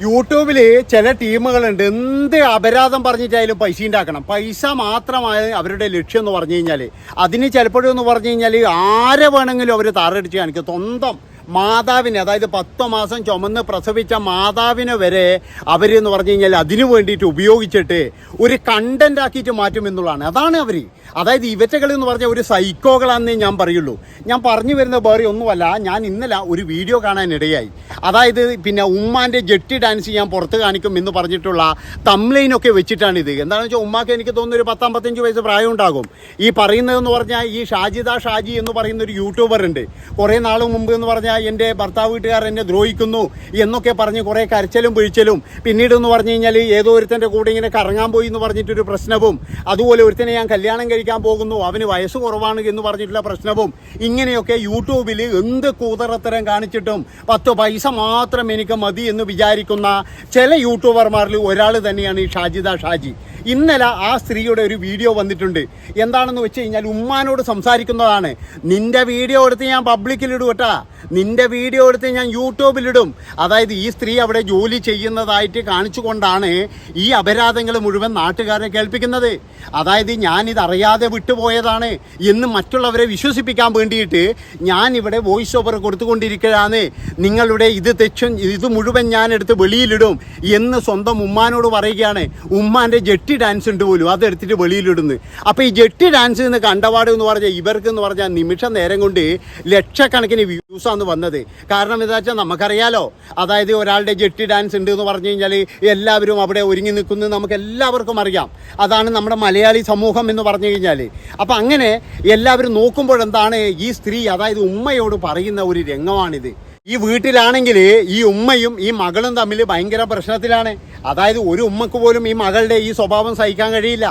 യൂട്യൂബിൽ ചില ടീമുകളുണ്ട്. എന്ത് അപരാധം പറഞ്ഞിട്ടായാലും പൈസ ഉണ്ടാക്കണം. പൈസ മാത്രമായ അവരുടെ ലക്ഷ്യം എന്ന് പറഞ്ഞു കഴിഞ്ഞാൽ അതിന് ചിലപ്പോഴും എന്ന് പറഞ്ഞു കഴിഞ്ഞാൽ ആരെ വേണമെങ്കിലും അവർ താറടിച്ച് കാണിക്കും. സ്വന്തം മാതാവിനെ അതായത് പത്ത് മാസം ചുമന്ന് പ്രസവിച്ച മാതാവിനെ വരെ അവരെന്ന് പറഞ്ഞു കഴിഞ്ഞാൽ അതിനു വേണ്ടിയിട്ട് ഉപയോഗിച്ചിട്ട് ഒരു കണ്ടന്റ് ആക്കിയിട്ട് മാറ്റും എന്നുള്ളതാണ്. അതാണ് അവർ അതായത് ഇവറ്റകൾ എന്ന് പറഞ്ഞാൽ ഒരു സൈക്കോകളാണെന്നേ ഞാൻ പറയുള്ളൂ. ഞാൻ പറഞ്ഞു വരുന്ന വേറെ ഒന്നുമല്ല. ഞാൻ ഇന്നലെ ഒരു വീഡിയോ കാണാനിടയായി. അതായത് പിന്നെ ഉമ്മാന്റെ ജെട്ടി ഡാൻസ് ഞാൻ പുറത്ത് കാണിക്കും എന്ന് പറഞ്ഞിട്ടുള്ള തംലൈനൊക്കെ വെച്ചിട്ടാണ് ഇത് എന്താണെന്ന് വെച്ചാൽ ഉമ്മാക്ക് എനിക്ക് തോന്നുന്നു ഒരു പത്തമ്പത്തഞ്ച് വയസ്സ് പ്രായം ഉണ്ടാകും ഈ പറയുന്നതെന്ന് പറഞ്ഞാൽ ഈ ഷാജിദ ഷാജി എന്ന് പറയുന്ന ഒരു യൂട്യൂബർ ഉണ്ട്. കുറേ നാൾ മുമ്പ് എന്ന് പറഞ്ഞാൽ എന്റെ ഭർത്താവ് വീട്ടുകാർ എന്നെ ദ്രോഹിക്കുന്നു എന്നൊക്കെ പറഞ്ഞ് കുറേ കരച്ചിലും പിഴിച്ചലും. പിന്നീട് എന്ന് പറഞ്ഞു കഴിഞ്ഞാൽ ഏതോ ഒരുത്തന്റെ കൂടെ ഇങ്ങനെ കറങ്ങാൻ പോയി എന്ന് പറഞ്ഞിട്ടൊരു പ്രശ്നവും അതുപോലെ ഒരുത്തനെ ഞാൻ കല്യാണം കഴിക്കാൻ പോകുന്നു അവന് വയസ്സ് കുറവാണ് എന്ന് പറഞ്ഞിട്ടുള്ള പ്രശ്നവും ഇങ്ങനെയൊക്കെ യൂട്യൂബിൽ എന്ത് കൂതറത്തരം കാണിച്ചിട്ടും പത്ത് പൈസ മാത്രം എനിക്ക് മതി എന്ന് വിചാരിക്കുന്ന ചില യൂട്യൂബർമാരിൽ ഒരാൾ തന്നെയാണ് ഈ ഷാജിദ ഷാജി. ഇന്നലെ ആ സ്ത്രീയുടെ ഒരു വീഡിയോ വന്നിട്ടുണ്ട്. എന്താണെന്ന് വെച്ച് കഴിഞ്ഞാൽ ഉമ്മാനോട് സംസാരിക്കുന്നതാണ്. നിന്റെ വീഡിയോ എടുത്ത് ഞാൻ പബ്ലിക്കിലിടും കേട്ടാ. നിന്റെ വീഡിയോ എടുത്ത് ഞാൻ യൂട്യൂബിലിടും. അതായത് ഈ സ്ത്രീ അവിടെ ജോലി ചെയ്യുന്നതായിട്ട് കാണിച്ചുകൊണ്ടാണ് ഈ അപരാധങ്ങൾ മുഴുവൻ നാട്ടുകാരെ കേൾപ്പിക്കുന്നത്. അതായത് ഞാനിത് അറിയാതെ വിട്ടുപോയതാണ് എന്ന് മറ്റുള്ളവരെ വിശ്വസിപ്പിക്കാൻ വേണ്ടിയിട്ട് ഞാൻ ഇവിടെ വോയിസ് ഓവർ കൊടുത്തുകൊണ്ടിരിക്കുകയാണ്. നിങ്ങളുടെ ഇത് തെച്ചും ഇത് മുഴുവൻ ഞാൻ എടുത്ത് വെളിയിലിടും എന്ന് സ്വന്തം ഉമ്മാനോട് പറയുകയാണ്. ഉമ്മാന്റെ ജെട്ടി ഡാൻസ് ഉണ്ട് പോലും അതെടുത്തിട്ട് വെളിയിലിടുന്നു. അപ്പോൾ ഈ ജെട്ടി ഡാൻസ് എന്ന് കണ്ടപാട് എന്ന് പറഞ്ഞാൽ ഇവർക്ക് എന്ന് പറഞ്ഞാൽ നിമിഷ നേരം കൊണ്ട് ലക്ഷക്കണക്കിന് വ്യൂസാണ് വന്നത്. കാരണം എന്താ വെച്ചാൽ നമുക്കറിയാലോ അതായത് ഒരാളുടെ ജെട്ടി ഡാൻസ് ഉണ്ട് എന്ന് പറഞ്ഞു കഴിഞ്ഞാൽ എല്ലാവരും അവിടെ ഒരുങ്ങി നിൽക്കുന്നത് നമുക്ക് എല്ലാവർക്കും അറിയാം. അതാണ് നമ്മുടെ മലയാളി സമൂഹം എന്ന് പറഞ്ഞു കഴിഞ്ഞാൽ അപ്പം അങ്ങനെ എല്ലാവരും നോക്കുമ്പോൾ എന്താണ് ഈ സ്ത്രീ അതായത് ഉമ്മയോട് പറയുന്ന ഒരു രംഗമാണിത്. ഈ വീട്ടിലാണെങ്കിൽ ഈ ഉമ്മയും ഈ മകളും തമ്മിൽ ഭയങ്കര പ്രശ്നത്തിലാണ്. അതായത് ഒരു ഉമ്മക്ക് പോലും ഈ മകളുടെ ഈ സ്വഭാവം സഹിക്കാൻ കഴിയില്ല.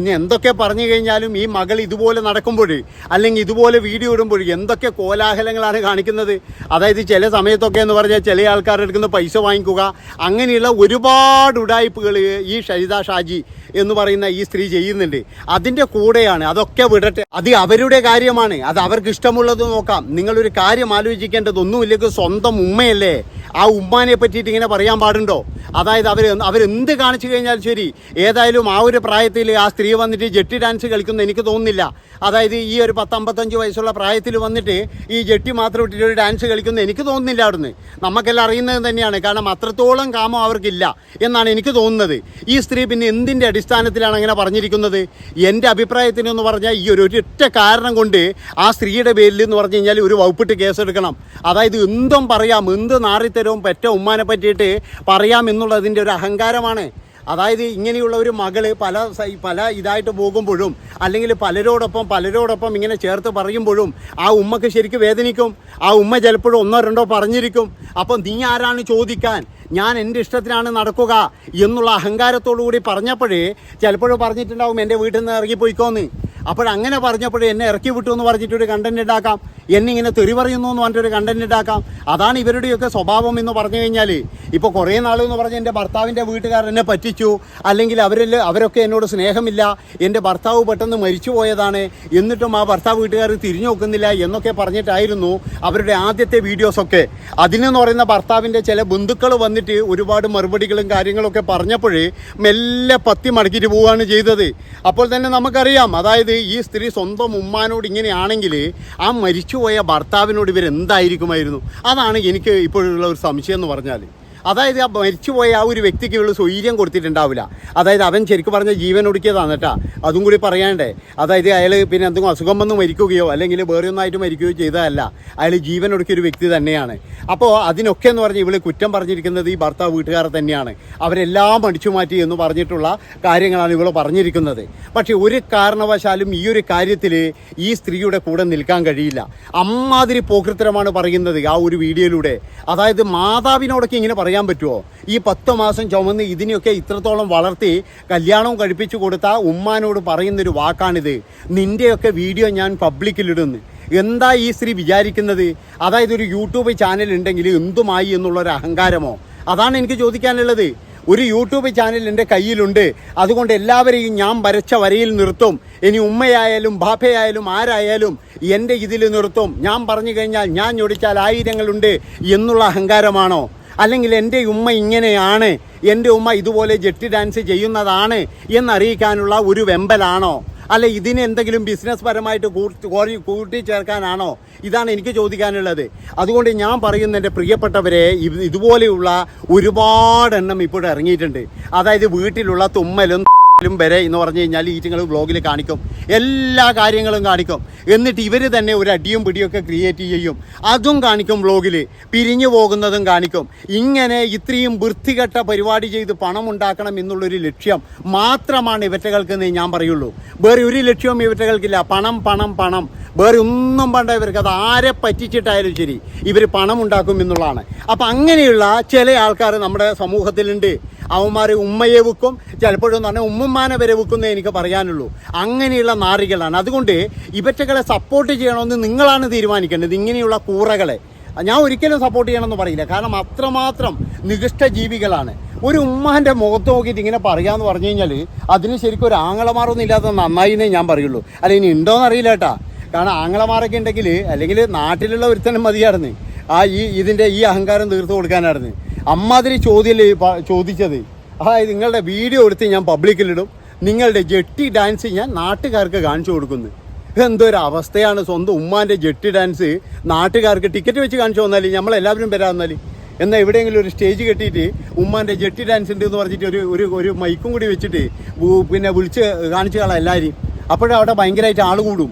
എന്തൊക്കെ പറഞ്ഞു കഴിഞ്ഞാലും ഈ മകൾ ഇതുപോലെ നടക്കുമ്പോൾ അല്ലെങ്കിൽ ഇതുപോലെ വീഡിയോ ഇടുമ്പോൾ എന്തൊക്കെ കോലാഹലങ്ങളാണ് കാണിക്കുന്നത്. അതായത് ചില സമയത്തൊക്കെ എന്ന് പറഞ്ഞാൽ ചില ആൾക്കാരുടെ അടുക്കുന്ന പൈസ വാങ്ങിക്കുക. അങ്ങനെയുള്ള ഒരുപാട് ഉടായ്പകൾ ഈ ഷരിത ഷാജി എന്ന് പറയുന്ന ഈ സ്ത്രീ ചെയ്യുന്നുണ്ട്. അതിന്റെ കൂടെയാണ് അതൊക്കെ വിടട്ടെ. അത് അവരുടെ കാര്യമാണ്. അത് അവർക്ക് ഇഷ്ടമുള്ളത് നോക്കാം. നിങ്ങളൊരു കാര്യം ആലോചിക്കേണ്ടത് ഒന്നുമില്ലെങ്കിൽ സ്വന്തം ഉമ്മയല്ലേ? ആ ഉമ്മാനെ പറ്റിയിട്ട് ഇങ്ങനെ പറയാൻ പാടുണ്ടോ? അതായത് അവർ അവരെന്ത് കാണിച്ചു കഴിഞ്ഞാൽ ശരി. ഏതായാലും ആ ഒരു പ്രായത്തിൽ ആ സ്ത്രീ വന്നിട്ട് ജെട്ടി ഡാൻസ് കളിക്കുന്ന എനിക്ക് തോന്നുന്നില്ല. അതായത് ഈ ഒരു പത്തമ്പത്തഞ്ച് വയസ്സുള്ള പ്രായത്തിൽ വന്നിട്ട് ഈ ജെട്ടി മാത്രം ഇട്ടിട്ട് ഒരു ഡാൻസ് കളിക്കുന്ന എനിക്ക് തോന്നുന്നില്ല അവിടുന്ന്. നമുക്കെല്ലാം അറിയുന്നത് തന്നെയാണ്. കാരണം അത്രത്തോളം കാമം അവർക്കില്ല എന്നാണ് എനിക്ക് തോന്നുന്നത്. ഈ സ്ത്രീ പിന്നെ എന്തിന്റെ അടിസ്ഥാനത്തിലാണ് അങ്ങനെ പറഞ്ഞിരിക്കുന്നത്? എന്റെ അഭിപ്രായത്തിനെന്ന് പറഞ്ഞാൽ ഈ ഒരു ഒരൊറ്റ കാരണം കൊണ്ട് ആ സ്ത്രീയുടെ പേരിൽ എന്ന് പറഞ്ഞു കഴിഞ്ഞാൽ ഒരു വകുപ്പിട്ട് കേസെടുക്കണം. അതായത് എന്തും പറയാം എന്ത് നാറിത്തരവും പെറ്റ ഉമ്മാനെ പറ്റിയിട്ട് പറയാം എന്നുള്ളതിന്റെ ഒരു അഹങ്കാരമാണ്. അതായത് ഇങ്ങനെയുള്ള ഒരു മകൾ പല പല ഇതായിട്ട് പോകുമ്പോഴും അല്ലെങ്കിൽ പലരോടൊപ്പം പലരോടൊപ്പം ഇങ്ങനെ ചേർത്ത് പറയുമ്പോഴും ആ ഉമ്മക്ക് ശരിക്കും വേദനിക്കും. ആ ഉമ്മ ചിലപ്പോഴും ഒന്നോ രണ്ടോ പറഞ്ഞിരിക്കും. അപ്പം നീ ആരാണ് ചോദിക്കാൻ? ഞാൻ എന്റെ ഇഷ്ടത്തിനാണ് നടക്കുക എന്നുള്ള അഹങ്കാരത്തോടു കൂടി പറഞ്ഞപ്പോഴേ ചിലപ്പോഴും പറഞ്ഞിട്ടുണ്ടാവും എന്റെ വീട്ടിൽ നിന്ന് ഇറങ്ങിപ്പോയിക്കോന്ന്. അപ്പോഴങ്ങനെ പറഞ്ഞപ്പോഴേ എന്നെ ഇറക്കി വിട്ടു എന്ന് പറഞ്ഞിട്ടൊരു കണ്ടന്റ് ഉണ്ടാക്കാം. എന്നെ ഇങ്ങനെ തെറി പറയുന്നു എന്ന് പറഞ്ഞിട്ടൊരു കണ്ടന്റ് ഉണ്ടാക്കാം അതാണ് ഇവരുടെയൊക്കെ സ്വഭാവം എന്ന് പറഞ്ഞു കഴിഞ്ഞാൽ ഇപ്പോൾ കുറേ നാൾ എന്ന് പറഞ്ഞാൽ എന്റെ ഭർത്താവിന്റെ വീട്ടുകാർ എന്നെ പറ്റിച്ചു. അല്ലെങ്കിൽ അവരിൽ അവരൊക്കെ എന്നോട് സ്നേഹമില്ല. എന്റെ ഭർത്താവ് പെട്ടെന്ന് മരിച്ചു പോയതാണ്. എന്നിട്ടും ആ ഭർത്താവ് വീട്ടുകാർ തിരിഞ്ഞു നോക്കുന്നില്ല എന്നൊക്കെ പറഞ്ഞിട്ടായിരുന്നു അവരുടെ ആദ്യത്തെ വീഡിയോസൊക്കെ അതിനെന്ന് പറയുന്ന ഭർത്താവിന്റെ ചില ബന്ധുക്കൾ വന്നിട്ട് ഒരുപാട് മറുപടികളും കാര്യങ്ങളൊക്കെ പറഞ്ഞപ്പോഴേ മെല്ലെ പത്തി മടക്കിയിട്ട് പോവുകയാണ് ചെയ്തത്. അപ്പോൾ തന്നെ നമുക്കറിയാം. അതായത് ഈ സ്ത്രീ സ്വന്തം ഉമ്മാനോട് ഇങ്ങനെയാണെങ്കിൽ ആ മരിച്ചുപോയ ഭർത്താവിനോട് ഇവരെന്തായിരിക്കുമായിരുന്നു? അതാണ് എനിക്ക് ഇപ്പോഴുള്ള ഒരു സംശയം എന്ന് പറഞ്ഞാൽ അതായത് ആ മരിച്ചുപോയ ആ ഒരു വ്യക്തിക്ക് ഇവൾ സ്വൈര്യം കൊടുത്തിട്ടുണ്ടാവില്ല. അതായത് അവൻ ശരിക്കും പറഞ്ഞ ജീവൻ ഒടുക്കിയതാണ് കേട്ടാ. അതും കൂടി പറയാണ്ടേ. അതായത് അയാൾ പിന്നെ എന്തെങ്കിലും അസുഖം വന്ന് മരിക്കുകയോ അല്ലെങ്കിൽ വേറെ ഒന്നായിട്ട് മരിക്കുകയോ ചെയ്തതല്ല. അയാൾ ജീവൻ ഒടുക്കിയ ഒരു വ്യക്തി തന്നെയാണ്. അപ്പോൾ അതിനൊക്കെ എന്ന് പറഞ്ഞ് ഇവൾ കുറ്റം പറഞ്ഞിരിക്കുന്നത് ഈ ഭർത്താവ് വീട്ടുകാർ തന്നെയാണ്. അവരെല്ലാം അടിച്ചു മാറ്റി എന്ന് പറഞ്ഞിട്ടുള്ള കാര്യങ്ങളാണ് ഇവൾ പറഞ്ഞിരിക്കുന്നത്. പക്ഷേ ഒരു കാരണവശാലും ഈ ഒരു കാര്യത്തിൽ ഈ സ്ത്രീയുടെ കൂടെ നിൽക്കാൻ കഴിയില്ല. അമ്മാതിരി പോകൃത്തരമാണ് പറയുന്നത് ആ ഒരു വീഡിയോയിലൂടെ. അതായത് മാതാവിനോടൊക്കെ ഇങ്ങനെ പറയാൻ പറ്റുമോ ഈ പത്ത് മാസം ചുമന്ന് ഇതിനെയൊക്കെ ഇത്രത്തോളം വളർത്തി കല്യാണവും കഴിപ്പിച്ചു കൊടുത്ത ഉമ്മാനോട് പറയുന്നൊരു വാക്കാണിത്. നിന്റെയൊക്കെ വീഡിയോ ഞാൻ പബ്ലിക്കിലിടുന്നു. എന്താ ഈ സ്ത്രീ വിചാരിക്കുന്നത്? അതായത് ഒരു യൂട്യൂബ് ചാനൽ ഉണ്ടെങ്കിൽ എന്തുമായി എന്നുള്ളൊരു അഹങ്കാരമോ? അതാണ് എനിക്ക് ചോദിക്കാനുള്ളത്. ഒരു യൂട്യൂബ് ചാനൽ എന്റെ കയ്യിലുണ്ട്. അതുകൊണ്ട് എല്ലാവരെയും ഞാൻ വരച്ച വരയിൽ നിർത്തും. ഇനി ഉമ്മയായാലും ബാപ്പയായാലും ആരായാലും എന്റെ ഇതിൽ നിർത്തും. ഞാൻ പറഞ്ഞു കഴിഞ്ഞാൽ ഞാൻ ഞൊടിച്ചാൽ ആയിരങ്ങളുണ്ട് എന്നുള്ള അഹങ്കാരമാണോ? അല്ലെങ്കിൽ എന്റെ ഉമ്മ ഇങ്ങനെയാണ് എന്റെ ഉമ്മ ഇതുപോലെ ജെട്ടി ഡാൻസ് ചെയ്യുന്നതാണ് എന്നറിയിക്കാനുള്ള ഒരു വെമ്പലാണോ? അല്ല ഇതിന് എന്തെങ്കിലും ബിസിനസ് പരമായിട്ട് കൂട്ടി കൂട്ടിച്ചേർക്കാനാണോ? ഇതാണ് എനിക്ക് ചോദിക്കാനുള്ളത്. അതുകൊണ്ട് ഞാൻ പറയുന്ന എന്റെ പ്രിയപ്പെട്ടവരെ ഇതുപോലെയുള്ള ഒരുപാട് എണ്ണം ഇപ്പോൾ ഇറങ്ങിയിട്ടുണ്ട്. അതായത് വീട്ടിലുള്ള തുമ്മലും ലും വരെ എന്ന് പറഞ്ഞു കഴിഞ്ഞാൽ ഈറ്റിങ്ങൾ ബ്ലോഗിൽ കാണിക്കും. എല്ലാ കാര്യങ്ങളും കാണിക്കും. എന്നിട്ട് ഇവർ തന്നെ ഒരു അടിയും പിടിയൊക്കെ ക്രിയേറ്റ് ചെയ്യും. അതും കാണിക്കും ബ്ലോഗിൽ പിരിഞ്ഞു പോകുന്നതും കാണിക്കും. ഇങ്ങനെ ഇത്രയും വൃത്തികെട്ട പരിപാടി ചെയ്ത് പണം ഉണ്ടാക്കണം എന്നുള്ളൊരു ലക്ഷ്യം മാത്രമാണ് ഇവറ്റകൾക്കെന്ന് ഞാൻ പറയുള്ളൂ. വേറെ ഒരു ലക്ഷ്യവും ഇവറ്റകൾക്കില്ല. പണം പണം പണം. വേറെ ഒന്നും പണ്ട ഇവർക്ക്. അത് ആരെ പറ്റിച്ചിട്ടായാലും ശരി. ഇവർ പണം ഉണ്ടാക്കും എന്നുള്ളതാണ്. അപ്പം അങ്ങനെയുള്ള ചില ആൾക്കാർ നമ്മുടെ സമൂഹത്തിലുണ്ട്. അവന്മാർ ഉമ്മയെ വിൽക്കും. ചിലപ്പോഴും പറഞ്ഞാൽ ഉമ്മമാനെ വരെ വെക്കുന്നേ എനിക്ക് പറയാനുള്ളൂ. അങ്ങനെയുള്ള നാറികളാണ്. അതുകൊണ്ട് ഇവറ്റകളെ സപ്പോർട്ട് ചെയ്യണമെന്ന് നിങ്ങളാണ് തീരുമാനിക്കേണ്ടത്. ഇങ്ങനെയുള്ള കൂറകളെ. ഞാൻ ഒരിക്കലും സപ്പോർട്ട് ചെയ്യണമെന്ന് പറയില്ല. കാരണം അത്രമാത്രം നികൃഷ്ട ജീവികളാണ്. ഒരു ഉമ്മാന്റെ മുഖത്ത് നോക്കിയിട്ട് ഇങ്ങനെ പറയാമെന്ന് പറഞ്ഞു കഴിഞ്ഞാൽ അതിന് ശരിക്കും ഒരു ആങ്ങളമാറൊന്നും ഇല്ലാത്ത നന്നായി എന്നേ ഞാൻ പറയുള്ളൂ. അല്ല ഇനി ഉണ്ടോയെന്ന് അറിയില്ല കേട്ടാ. കാരണം ആങ്ങളമാരൊക്കെ ഉണ്ടെങ്കിൽ അല്ലെങ്കിൽ നാട്ടിലുള്ള ഒരുത്തനും മതിയായിരുന്നു. ആ ഈ ഇതിന്റെ ഈ അഹങ്കാരം തീർത്തു കൊടുക്കാനായിരുന്നു. അമ്മാതിരി ചോദ്യമല്ലേ ചോദിച്ചത്. അതായത് നിങ്ങളുടെ വീഡിയോ എടുത്ത് ഞാൻ പബ്ലിക്കിലിടും നിങ്ങളുടെ ജെട്ടി ഡാൻസ് ഞാൻ നാട്ടുകാർക്ക് കാണിച്ചു കൊടുക്കുന്നു. എന്തൊരു അവസ്ഥയാണ്. സ്വന്തം ഉമ്മാന്റെ ജെട്ടി ഡാൻസ് നാട്ടുകാർക്ക് ടിക്കറ്റ് വെച്ച് കാണിച്ചു തന്നാൽ നമ്മളെല്ലാവരും വരാൻ തന്നാൽ എന്നാൽ എവിടെയെങ്കിലും ഒരു സ്റ്റേജ് കെട്ടിയിട്ട് ഉമ്മാന്റെ ജെട്ടി ഡാൻസ് ഉണ്ട് എന്ന് പറഞ്ഞിട്ട് ഒരു ഒരു ഒരു മൈക്കും കൂടി വെച്ചിട്ട് പിന്നെ വിളിച്ച് കാണിച്ചു കളാം എല്ലാവരും അപ്പോഴവിടെ ഭയങ്കരമായിട്ട് ആൾ കൂടും.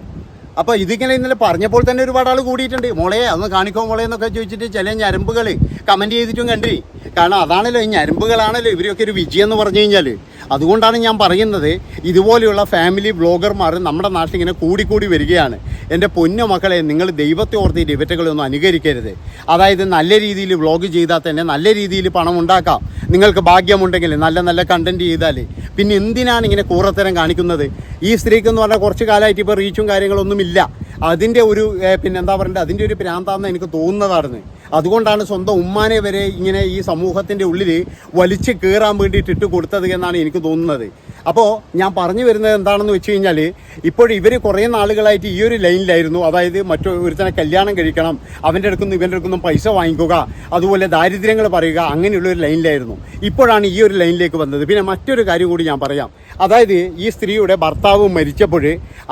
അപ്പോൾ ഇതിങ്ങനെ ഇന്നലെ പറഞ്ഞപ്പോൾ തന്നെ ഒരുപാട് ആൾ കൂടിയിട്ടുണ്ട്. മോളെ അതൊന്ന് കാണിക്കോ മോളെ എന്നൊക്കെ ചോദിച്ചിട്ട് ചില ഞരമ്പുകൾ കമന്റ് ചെയ്തിട്ടും കണ്ടി. കാരണം അതാണല്ലോ ഈ ഞരമ്പുകളാണല്ലോ ഇവരൊക്കെ ഒരു വിജയം എന്ന് പറഞ്ഞു കഴിഞ്ഞാൽ അതുകൊണ്ടാണ് ഞാൻ പറയുന്നത് ഇതുപോലെയുള്ള ഫാമിലി ബ്ലോഗർമാർ നമ്മുടെ നാട്ടിൽ ഇങ്ങനെ കൂടിക്കൂടി വരികയാണ്. എന്റെ പൊന്നു മക്കളെ നിങ്ങൾ ദൈവത്തെ ഓർത്തിയിട്ട് ഇവറ്റകളൊന്നും അനുകരിക്കരുത്. അതായത് നല്ല രീതിയിൽ വ്ളോഗ് ചെയ്താൽ തന്നെ നല്ല രീതിയിൽ പണം ഉണ്ടാക്കാം. നിങ്ങൾക്ക് ഭാഗ്യമുണ്ടെങ്കിൽ നല്ല നല്ല കണ്ടന്റ് ചെയ്താൽ പിന്നെ എന്തിനാണ് ഇങ്ങനെ കൂറത്തരം കാണിക്കുന്നത്? ഈ സ്ത്രീക്ക് എന്ന് പറഞ്ഞാൽ കുറച്ച് കാലമായിട്ട് ഇപ്പോൾ റീച്ചും കാര്യങ്ങളൊന്നുമില്ല. അതിന്റെ ഒരു പിന്നെ എന്താ പറയണ്ടത് അതിന്റെ ഒരു പ്രാന്താന്ന് എനിക്ക് തോന്നുന്നതാണ് അതുകൊണ്ടാണ് സ്വന്തം ഉമ്മാനെ വരെ ഇങ്ങനെ ഈ സമൂഹത്തിന്റെ ഉള്ളിൽ വലിച്ചു കയറാൻ വേണ്ടിയിട്ട് ഇട്ട് കൊടുത്തത് എന്നാണ് എനിക്ക് തോന്നുന്നത്. അപ്പോൾ ഞാൻ പറഞ്ഞു വരുന്നത് എന്താണെന്ന് വെച്ച് കഴിഞ്ഞാൽ ഇപ്പോൾ ഇവർ കുറേ നാളുകളായിട്ട് ഈ ഒരു ലൈനിലായിരുന്നു. അതായത് മറ്റു ഒരുത്തനെ കല്യാണം കഴിക്കണം അവന്റെ അടുക്കുന്ന ഇവന്റെ അടുക്കുന്ന പൈസ വാങ്ങിക്കുക അതുപോലെ ദാരിദ്ര്യങ്ങൾ പറയുക അങ്ങനെയുള്ള ഒരു ലൈനിലായിരുന്നു. ഇപ്പോഴാണ് ഈ ഒരു ലൈനിലേക്ക് വന്നത്. പിന്നെ മറ്റൊരു കാര്യം കൂടി ഞാൻ പറയാം. അതായത് ഈ സ്ത്രീയുടെ ഭർത്താവ് മരിച്ചപ്പോൾ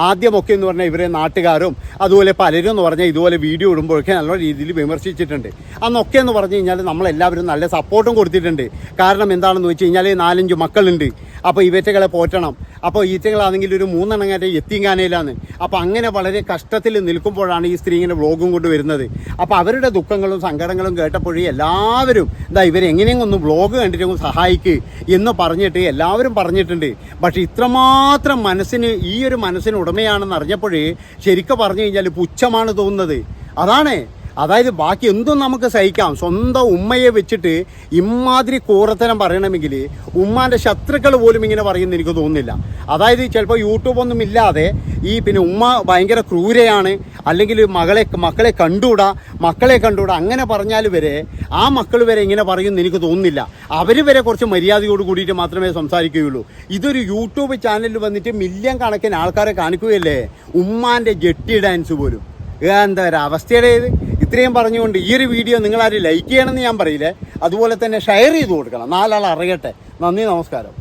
ആദ്യമൊക്കെ എന്ന് പറഞ്ഞാൽ ഇവരെ നാട്ടുകാരും അതുപോലെ പലരും എന്ന് പറഞ്ഞാൽ ഇതുപോലെ വീഡിയോ ഇടുമ്പോഴൊക്കെ നല്ല രീതിയിൽ വിമർശിച്ചിട്ടുണ്ട്. അന്നൊക്കെ എന്ന് പറഞ്ഞു കഴിഞ്ഞാൽ നമ്മളെല്ലാവരും നല്ല സപ്പോർട്ടും കൊടുത്തിട്ടുണ്ട്. കാരണം എന്താണെന്ന് വെച്ച് കഴിഞ്ഞാൽ നാലഞ്ച് മക്കളുണ്ട്. അപ്പോൾ ഇവറ്റകളെ പോറ്റണം. അപ്പോൾ ഈറ്റകളാണെങ്കിൽ ഒരു മൂന്നെണ്ണം കയറ്റ എത്തിങ്കാനയിലാണ് അപ്പോൾ അങ്ങനെ വളരെ കഷ്ടത്തിൽ നിൽക്കുമ്പോഴാണ് ഈ സ്ത്രീ ഇങ്ങനെ വ്ളോഗും കൊണ്ട് വരുന്നത്. അപ്പോൾ അവരുടെ ദുഃഖങ്ങളും സങ്കടങ്ങളും കേട്ടപ്പോഴേ എല്ലാവരും ഇതാ ഇവരെങ്ങനെയും ഒന്ന് വ്ളോഗ് കണ്ടിട്ട് സഹായിക്ക് എന്ന് പറഞ്ഞിട്ട് എല്ലാവരും പറഞ്ഞിട്ടുണ്ട്. പക്ഷേ ഇത്രമാത്രം മനസ്സിന് ഈ ഒരു മനസ്സിന് ഉടമയാണെന്ന് അറിഞ്ഞപ്പോഴേ ശരിക്കും പറഞ്ഞു കഴിഞ്ഞാൽ പുച്ഛമാണ് തോന്നുന്നത്. അതാണ്. അതായത് ബാക്കി എന്തും നമുക്ക് സഹിക്കാം. സ്വന്തം ഉമ്മയെ വെച്ചിട്ട് ഇമാതിരി കൂറത്തരം പറയണമെങ്കിൽ ഉമ്മാന്റെ ശത്രുക്കൾ പോലും ഇങ്ങനെ പറയുമെന്ന് എനിക്ക് തോന്നുന്നില്ല. അതായത് ചിലപ്പോൾ യൂട്യൂബൊന്നും ഇല്ലാതെ ഈ പിന്നെ ഉമ്മ ഭയങ്കര ക്രൂരയാണ് അല്ലെങ്കിൽ മകളെ മക്കളെ കണ്ടുകൂടാ മക്കളെ കണ്ടുകൂടാ അങ്ങനെ പറഞ്ഞാൽ വരെ ആ മക്കൾ വരെ ഇങ്ങനെ പറയുമെന്ന് എനിക്ക് തോന്നുന്നില്ല. അവർ വരെ കുറച്ച് മര്യാദയോട് കൂടിയിട്ട് മാത്രമേ സംസാരിക്കുകയുള്ളൂ. ഇതൊരു യൂട്യൂബ് ചാനലിൽ വന്നിട്ട് മില്യൺ കണക്കിന് ആൾക്കാരെ കാണിക്കുകയല്ലേ? ഉമ്മാന്റെ ജെട്ടി ഡാൻസ് പോലും. എന്താ ഒരു അവസ്ഥയുടെ ഇത്രയും പറഞ്ഞുകൊണ്ട് ഈ ഒരു വീഡിയോ നിങ്ങളാരും ലൈക്ക് ചെയ്യണമെന്ന് ഞാൻ പറയില്ലേ? അതുപോലെ തന്നെ ഷെയർ ചെയ്ത് കൊടുക്കണം. നാലാൾ അറിയട്ടെ. നന്ദി നമസ്കാരം.